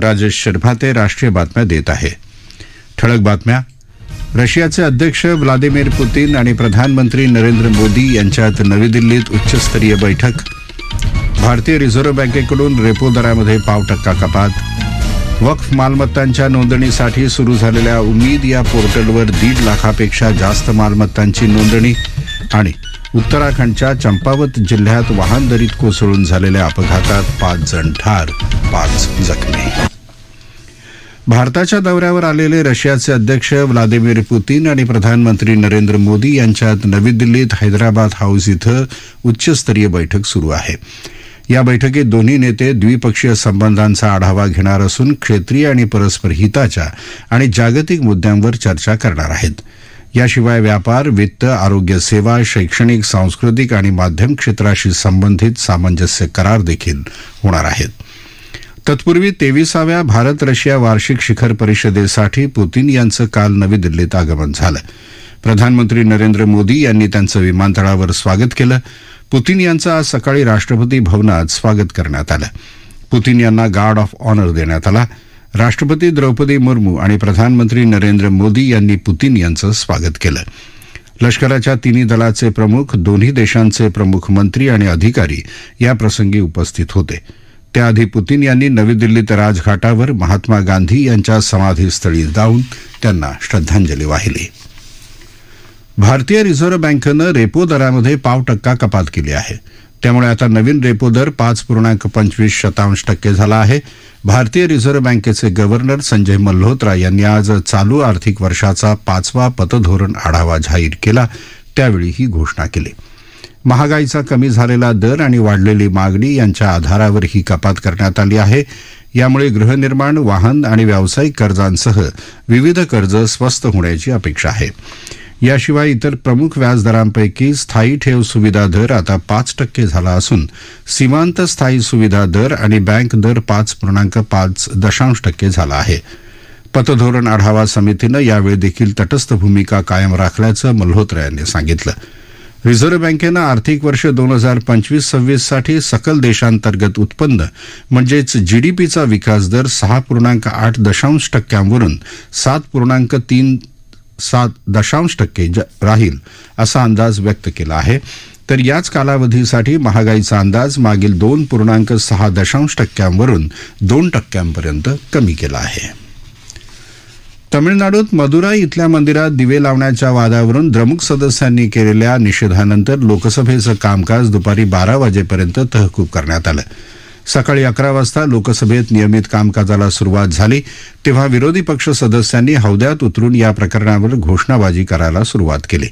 राजेश शर्माते राष्ट्रीय बातम्या देत आहे. ठळक बातम्या. रशियाचे अध्यक्ष व्लादिमीर पुतीन आणि प्रधानमंत्री नरेंद्र मोदी यांच्यात नवी दिल्लीत उच्चस्तरीय बैठक. भारतीय रिझर्व्ह बँकेकडून रेपो दरामध्ये पाव टक्का कपात. वक्फ मालमत्तांच्या नोंदणीसाठी सुरू झालेल्या उमेद या पोर्टलवर दीड लाखापेक्षा जास्त मालमत्तांची नोंदणी आणि उत्तराखंडच्या चंपावत जिल्ह्यात वाहन दरीत कोसळून झालेल्या अपघातात पाच जण ठार पाच जखमी. भारताच्या दौऱ्यावर आलेले रशियाचे अध्यक्ष व्लादिमीर पुतीन आणि प्रधानमंत्री नरेंद्र मोदी यांच्यात नवी दिल्लीत हैदराबाद हाऊस इथं उच्चस्तरीय बैठक सुरू आहे. या बैठकीत दोन्ही नेते द्विपक्षीय संबंधांचा आढावा घेणार असून क्षेत्रीय आणि परस्पर हिताच्या आणि जागतिक मुद्द्यांवर चर्चा करणार आहेत. याशिवाय व्यापार वित्त आरोग्य सेवा शैक्षणिक सांस्कृतिक आणि माध्यम क्षेत्राशी संबंधित सामंजस्य करार देखील होणार आहेत. तत्पूर्वी तेविसाव्या भारत रशिया वार्षिक शिखर परिषदेसाठी पुतीन यांचं काल नवी दिल्लीत आगमन झालं. प्रधानमंत्री नरेंद्र मोदी यांनी त्यांचं विमानतळावर स्वागत केलं. पुतीन यांचं आज सकाळी राष्ट्रपती भवनात स्वागत करण्यात आलं. पुतीन यांना गार्ड ऑफ ऑनर देण्यात आला. राष्ट्रपती द्रौपदी मुर्मू आणि प्रधानमंत्री नरेंद्र मोदी यांनी पुतीन यांचं स्वागत केलं. लष्कराच्या तिन्ही दलाचे प्रमुख दोन्ही देशांचे प्रमुख मंत्री आणि अधिकारी या प्रसंगी उपस्थित होते. त्याआधी पुतीन यांनी नवी दिल्लीत राजघाटावर महात्मा गांधी यांच्या समाधीस्थळी जाऊन त्यांना श्रद्धांजली वाहिली. भारतीय रिझर्व्ह बँकेनं रेपो दरामध्ये पाव टक्का कपात केली आहे. त्यामुळे आता नवीन रेपो दर पाच पूर्णांक पंचवीस शतांश टक्के झाला आहे. भारतीय रिझर्व्ह बँकेचे गव्हर्नर संजय मल्होत्रा यांनी आज चालू आर्थिक वर्षाचा पाचवा पतधोरण आढावा जाहीर केला. त्यावेळी ही घोषणा केली. महागाईचा कमी झालेला दर आणि वाढलेली मागणी यांच्या आधारावर ही कपात करण्यात आली आहे. यामुळे गृहनिर्माण वाहन आणि व्यावसायिक कर्जांसह विविध कर्ज स्वस्त होण्याची अपेक्षा आहे. याशिवाय इतर प्रमुख व्याजदरांपैकी स्थायी ठेव सुविधा दर आता पाच टक्के झाला असून सीमांत स्थायी सुविधा दर आणि बँक दर पाच पूर्णांक पाच दशांश टक्के झाला आहे. पतधोरण आढावा समितीनं यावेळी देखील तटस्थ भूमिका कायम राखल्याचं मल्होत्रा यांनी सांगितलं. रिझर्व्ह बँकेनं आर्थिक वर्ष दोन हजार पंचवीस सव्वीससाठी सकल देशांतर्गत उत्पन्न म्हणजेच जीडीपीचा विकास दर सहा पूर्णांक आठ दशांश टक्क्यांवरून सात पूर्णांक तीन सात दशांश टक्के राहील असा अंदाज व्यक्त केला आहे. तर याच कालावधीसाठी महागाईचा अंदाज मागील दोन पूर्णांक सहा दशांश टक्क्यांवरून दोन टक्क्यांपर्यंत कमी केला आहे. तमिळनाडूत मदुराई इथल्या मंदिरात दिवे लावण्याच्या वादावरून द्रमुक सदस्यांनी केलेल्या निषेधानंतर लोकसभेचं कामकाज दुपारी बारा वाजेपर्यंत तहकूब करण्यात आलं. सकाळी अकरा वाजता लोकसभेत नियमित कामकाजाला सुरुवात झाली. तेव्हा विरोधी पक्ष सदस्यांनी हौद्यात उतरून या प्रकरणावर घोषणाबाजी करायला सुरुवात केली.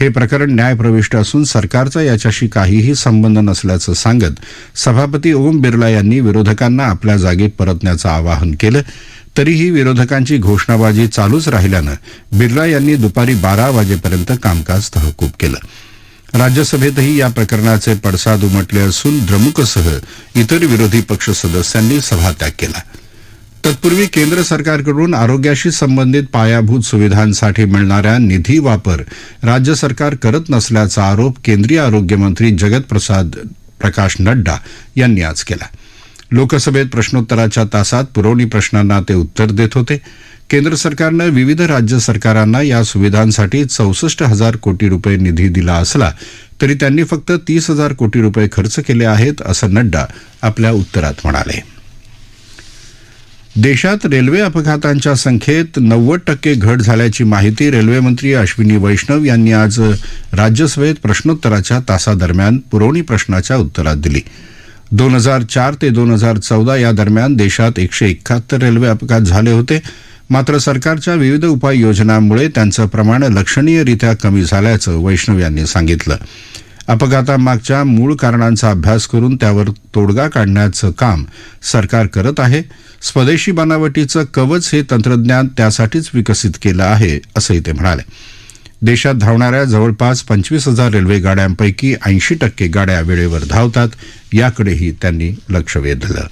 हे प्रकरण न्यायप्रविष्ट असून सरकारचा याच्याशी काहीही संबंध नसल्याचं सांगत सभापती ओम बिर्ला यांनी विरोधकांना आपल्या जागेत परतण्याचं आवाहन केलं. तरीही विरोधकांची घोषणाबाजी चालूच राहिल्यानं बिर्ला यांनी दुपारी बारा वाजेपर्यंत कामकाज तहकूब केलं. राज्यसभेतही या प्रकरणाचे पडसाद उमटले असून द्रमुकसह इतर विरोधी पक्ष सदस्यांनी सभात्याग केला. तत्पूर्वी केंद्र सरकारकडून आरोग्याशी संबंधित पायाभूत सुविधांसाठी मिळणाऱ्या निधी वापर राज्य सरकार करत नसल्याचा आरोप केंद्रीय आरोग्यमंत्री जगत प्रसाद प्रकाश नड्डा यांनी आज केला. लोकसभेत प्रश्नोत्तराच्या तासात पुरवणी प्रश्नांना ते उत्तर देत होते. केंद्र सरकारनं विविध राज्य सरकारांना या सुविधांसाठी चौसष्ट हजार कोटी रुपये निधी दिला असला तरी त्यांनी फक्त तीस हजार कोटी रुपये खर्च केले आहेत असं नड्डा आपल्या उत्तरात म्हणाले. देशात रेल्वे अपघातांच्या संख्येत नव्वद टक्के घट झाल्याची माहिती रेल्वेमंत्री अश्विनी वैष्णव यांनी आज राज्यसभेत प्रश्नोत्तराच्या तासादरम्यान पुरवणी प्रश्नाच्या उत्तरात दिली. दोन हजार चार ते दोन हजार चौदा या दरम्यान देशात एकशे एकाहत्तर रेल्वे अपघात झाले होते. मात्र सरकारच्या विविध उपाययोजनांमुळे त्यांचं प्रमाण लक्षणीयरित्या कमी झाल्याचं वैष्णव यांनी सांगितलं. अपघातामागच्या मूळ कारणांचा अभ्यास करून त्यावर तोडगा काढण्याचं काम सरकार करत आहे. स्वदेशी बनावटीचं कवच हे तंत्रज्ञान त्यासाठीच विकसित केलं आहे असंही ते म्हणाले. देशात धावणाऱ्या जवळपास पंचवीस हजार रेल्वे गाड्यांपैकी ऐंशी टक्के गाड्या वेळेवर धावतात याकडेही त्यांनी लक्ष वेधलं.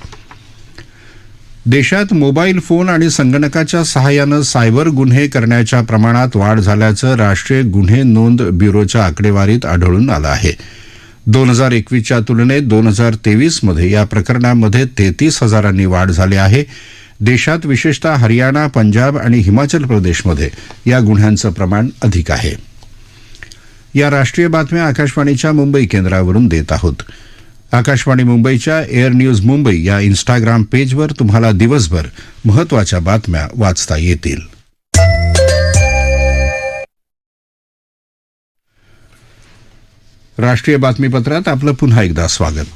देशात मोबाईल फोन आणि संगणकाच्या सहाय्यानं सायबर गुन्हे करण्याच्या प्रमाणात वाढ झाल्याचं राष्ट्रीय गुन्हे नोंद ब्युरोच्या आकडेवारीत आढळून आलं आहे. दोन हजार एकवीसच्या तुलनेत दोन हजार तेवीसमध्ये या प्रकरणांमध्ये तेहतीस हजारांनी वाढ झाली आहे. देशात विशेषतः हरियाणा पंजाब आणि हिमाचल प्रदेशमध्ये या गुन्ह्यांचं प्रमाण अधिक आहे. या राष्ट्रीय बातम्या आकाशवाणीच्या मुंबई केंद्रावरून देत आहोत. आकाशवाणी मुंबईच्या एअर न्यूज मुंबई या इन्स्टाग्राम पेजवर तुम्हाला दिवसभर महत्त्वाच्या बातम्या वाचता येतील. राष्ट्रीय बातमीपत्रात आपलं पुन्हा एकदा स्वागत.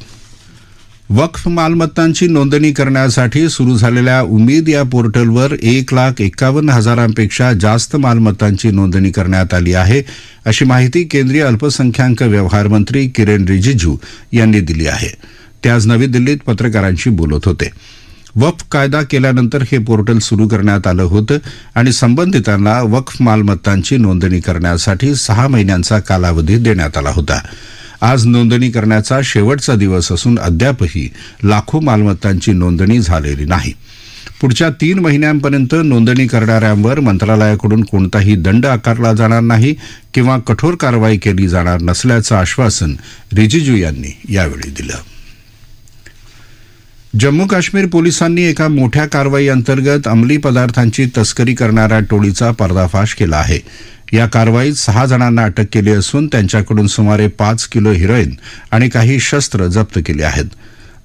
वक्फ मालमत्तांची नोंदणी करण्यासाठी सुरू झालेल्या उमेद या पोर्टलवर एक लाख एक्कावन्न हजारांपेक्षा जास्त मालमत्तांची नोंदणी करण्यात आली आहे अशी माहिती केंद्रीय अल्पसंख्याक व्यवहार मंत्री किरेन रिजिजू यांनी दिली आहे. ते आज नवी दिल्लीत पत्रकारांशी बोलत होते. वक्फ कायदा केल्यानंतर हे पोर्टल सुरू करण्यात आलं होतं आणि संबंधितांना वक्फ मालमत्तांची नोंदणी करण्यासाठी सहा महिन्यांचा कालावधी देण्यात आला होता. आज नोंदणी करण्याचा शेवटचा दिवस असून अद्यापही लाखो मालमत्तांची नोंदणी झालेली नाही. पुढच्या तीन महिन्यांपर्यंत नोंदणी करणाऱ्यांवर मंत्रालयाकडून कोणताही दंड आकारला जाणार नाही किंवा कठोर कारवाई केली जाणार नसल्याचं आश्वासन रिजिजू यांनी यावेळी दिलं. जम्मू काश्मीर पोलिसांनी एका मोठ्या कारवाई अंतर्गत अंमली पदार्थांची तस्करी करणाऱ्या टोळीचा पर्दाफाश केला आहे. या कारवाईत सहा जणांना अटक केली असून त्यांच्याकडून सुमारे पाच किलो हिरोईन आणि काही शस्त्र जप्त केली आहेत.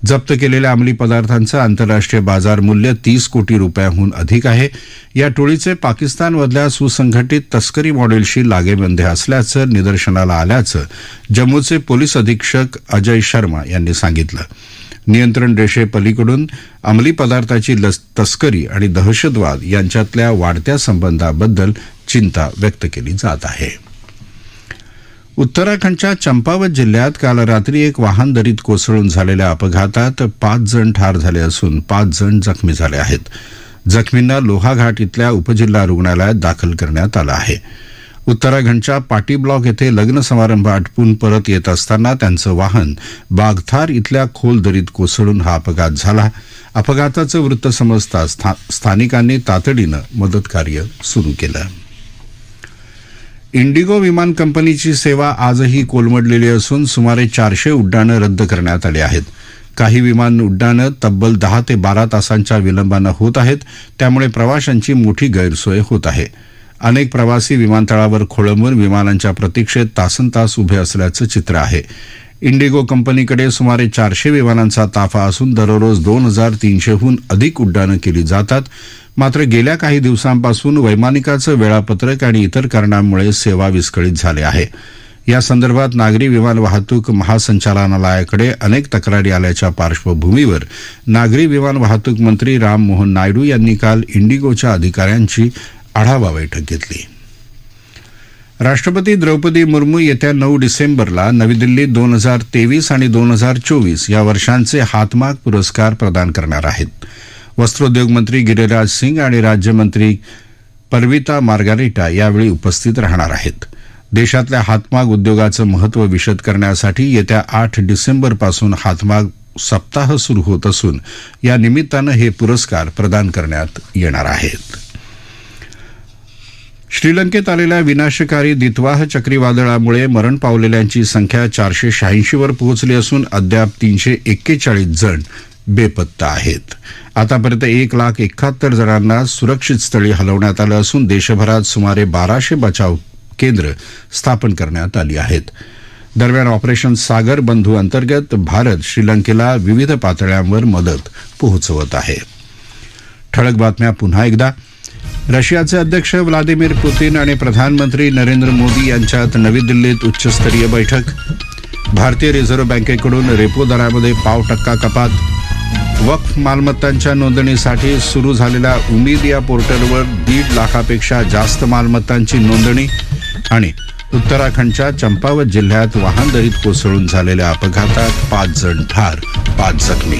जप्त केलेल्या अंमली पदार्थांचं आंतरराष्ट्रीय बाजार मूल्य तीस कोटी रुपयाहून अधिक आहे. या टोळीचे पाकिस्तानमधल्या सुसंघटित तस्करी मॉडेलशी लागेबंधे असल्याचं निदर्शनाला आल्याचं जम्मूचे पोलीस अधीक्षक अजय शर्मा यांनी सांगितलं. नियंत्रण रेषेपलीकडून अंमली पदार्थाची लस तस्करी आणि दहशतवाद यांच्यातल्या वाढत्या संबंधाबद्दल चिंता व्यक्त केली जात आहे. उत्तराखंडच्या चंपावत जिल्ह्यात काल रात्री एक वाहन दरीत कोसळून झालेल्या अपघातात पाच जण ठार झाले असून पाच जण जखमी झाले आहेत. जखमींना लोहाघाट इथल्या उपजिल्हा रुग्णालयात दाखल करण्यात आलं आहे. उत्तराखंडच्या पाटी ब्लॉक येथे लग्न समारंभ आटपून परत येत असताना त्यांचं वाहन बागथार इथल्या खोल दरीत कोसळून हा अपघात झाला. अपघाताचं वृत्त समजता स्था स्थानिकांनी तातडीनं मदतकार्य सुरू केलं. इंडिगो विमान कंपनीची सेवा आजही कोलमडलेली असून सुमारे चारशे उड्डाणं रद्द करण्यात आली आहेत. काही विमान उड्डाणं तब्बल दहा ते बारा तासांच्या विलंबानं होत आहेत त्यामुळे प्रवाशांची मोठी गैरसोय होत आहे. अनेक प्रवासी विमानतळावर खोळंबून विमानांच्या प्रतीक्षेत तासन तास उभे असल्याचं चित्र आहे. इंडिगो कंपनीकडे सुमारे चारशे विमानांचा ताफा असून दररोज दोन हजार तीनशेहून अधिक उड्डाणं केली जातात. मात्र गेल्या काही दिवसांपासून वैमानिकाचं वेळापत्रक आणि इतर कारणांमुळे सेवा विस्कळीत झाली आहे. या संदर्भात नागरी विमान वाहतूक महासंचालनालयाकडे अनेक तक्रारी आल्याच्या पार्श्वभूमीवर नागरी विमान वाहतूक मंत्री राम मोहन नायडू यांनी काल इंडिगोच्या अधिकाऱ्यांची आढावा बैठक घेतली. राष्ट्रपती द्रौपदी मुर्मू येत्या नऊ डिसेंबरला नवी दिल्लीत दोन हजार तेवीस आणि दोन हजार चोवीस या वर्षांचे हातमाग पुरस्कार प्रदान करणार आहेत. वस्त्रोद्योग मंत्री गिरिराज सिंग आणि राज्यमंत्री परविता मार्गारिटा यावेळी उपस्थित राहणार आहेत. देशातल्या हातमाग उद्योगाचं महत्त्व विशद करण्यासाठी येत्या आठ डिसेंबरपासून हातमाग सप्ताह सुरू होत असून या निमित्तानं हे पुरस्कार प्रदान करण्यात येणार आहेत. श्रीलंकेत आलेल्या विनाशकारी दितवाह चक्रीवादळामुळे मरण पावलेल्यांची संख्या चारशे शहाऐंशीवर पोहोचली असून अद्याप तीनशे एक्केचाळीस जण बेपत्ता आहेत. आतापर्यंत एक लाख एकाहत्तर जणांना सुरक्षित स्थळी हलवण्यात आलं असून देशभरात सुमारे बाराशे बचाव केंद्र स्थापन करण्यात आली आहेत. दरम्यान ऑपरेशन सागर बंधू अंतर्गत भारत श्रीलंकेला विविध पातळ्यांवर मदत पोहोचवत आहे. ठळक बातम्या पुन्हा एकदा. रशियाचे अध्यक्ष व्लादिमीर पुतीन आणि प्रधानमंत्री नरेंद्र मोदी यांच्यात नवी दिल्लीत उच्चस्तरीय बैठक. भारतीय रिझर्व्ह बँकेकडून रेपो दरामध्ये पाव टक्का कपात. वक्फ मालमत्तांच्या नोंदणीसाठी सुरू झालेल्या उमेद या पोर्टलवर दीड लाखापेक्षा जास्त मालमत्तांची नोंदणी आणि उत्तराखंडच्या चंपावत जिल्ह्यात वाहन दरीत कोसळून झालेल्या अपघातात पाच जण ठार पाच जखमी.